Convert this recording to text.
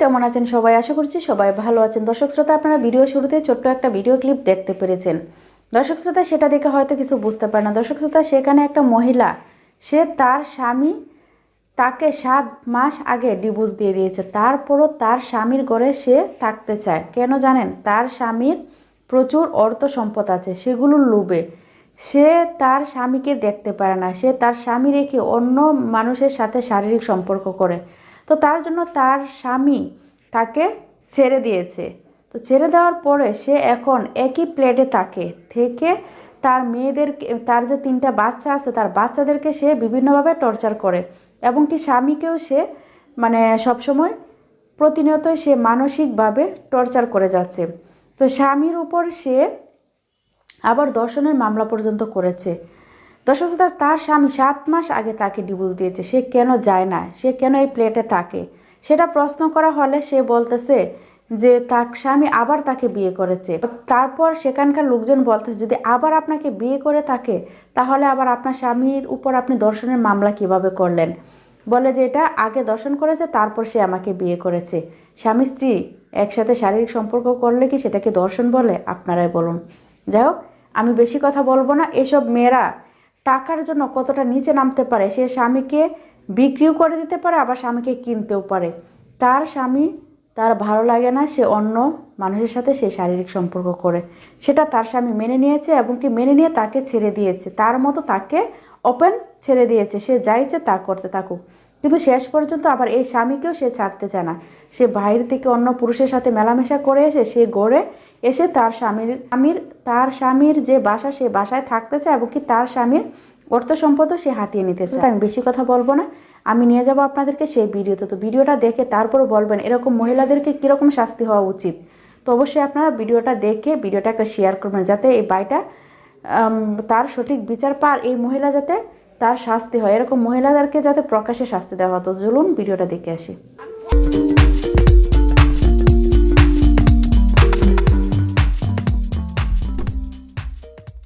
কেমন আছেন সবাই? আশা করছি সবাই ভালো আছেন। দর্শক শ্রোতা, আপনারা ভিডিও শুরুতে ছোট্ট একটা ভিডিও ক্লিপ দেখতে পেরেছেন। দর্শক শ্রোতা, সেটা দেখে হয়তো কিছু বুঝতে পারে না। দর্শক শ্রোতা, সেখানে একটা মহিলা, সে তার স্বামী তাকে সাত মাস আগে ডিভোর্স দিয়ে দিয়েছে। তারপরও তার স্বামীর ঘরে সে থাকতে চায়। কেন জানেন? তার স্বামীর প্রচুর অর্থ সম্পদ আছে, সেগুলো লোভে। সে তার স্বামীকে দেখতে পারে না। সে তার স্বামী রেখে অন্য মানুষের সাথে শারীরিক সম্পর্ক করে। তো তার জন্য তার স্বামী তাকে ছেড়ে দিয়েছে। তো ছেড়ে দেওয়ার পরে সে এখন একই প্লেটে থাকে। থেকে তার মেয়েদের তার যে তিনটা বাচ্চা আছে, তার বাচ্চাদেরকে সে বিভিন্নভাবে টর্চার করে। এবং কি স্বামীকেও সে মানে সবসময় প্রতিনিয়ত সে মানসিকভাবে টর্চার করে যাচ্ছে। তো স্বামীর উপর সে আবার দর্শনের মামলা পর্যন্ত করেছে। দর্শক তার স্বামী সাত মাস আগে তাকে ডিভোর্স দিয়েছে। সে কেন যায় না? সে কেন এই প্লেটে থাকে? সেটা প্রশ্ন করা হলে সে বলতেছে যে, তার স্বামী আবার তাকে বিয়ে করেছে। তারপর সেখানকার লোকজন বলতেছে, যদি আবার আপনাকে বিয়ে করে থাকে, তাহলে আবার আপনার স্বামীর উপর আপনি দর্শনের মামলা কীভাবে করলেন? বলে যে, এটা আগে দর্শন করেছে, তারপর সে আমাকে বিয়ে করেছে। স্বামী স্ত্রী একসাথে শারীরিক সম্পর্ক করলে কি সেটাকে দর্শন বলে? আপনারাই বলুন। যাই হোক আমি বেশি কথা বলব না। এসব মেয়েরা টাকার জন্য কতটা নিচে নামতে পারে, সে স্বামীকে বিক্রিও করে দিতে পারে, আবার স্বামীকে কিনতেও পারে। তার স্বামী তার ভালো লাগে না, সে অন্য মানুষের সাথে সে শারীরিক সম্পর্ক করে। সেটা তার স্বামী মেনে নিয়েছে এবং কি মেনে নিয়ে তাকে ছেড়ে দিয়েছে। তার মতো তাকে ওপেন ছেড়ে দিয়েছে, সে যাইছে তা করতে থাকুক। কিন্তু শেষ পর্যন্ত আবার এই স্বামীকেও সে ছাড়তে চায় না। সে বাইরে থেকে অন্য পুরুষের সাথে মেলামেশা করে এসে সে গড়ে এসে তার স্বামীর স্বামীর, তার স্বামীর যে বাসা, সে বাসায় থাকতে চায় এবং কি তার স্বামীর অর্থ সম্পদও সে হাতিয়ে নিতে চায়। আমি বেশি কথা বলব না। আমি নিয়ে যাব আপনাদেরকে সেই ভিডিওতে। তো ভিডিওটা দেখে তারপর বলবেন এরকম মহিলাদেরকে কীরকম শাস্তি হওয়া উচিত? তো অবশ্যই আপনারা ভিডিওটা দেখে ভিডিওটা একটা শেয়ার করবেন যাতে এই বাইটা তার সঠিক বিচার পার এই মহিলা যাতে তার শাস্তি হয়। এরকম মহিলাদেরকে যাতে প্রকাশ্যে শাস্তি দেওয়া হতো। চলুন ভিডিওটা দেখে আসি।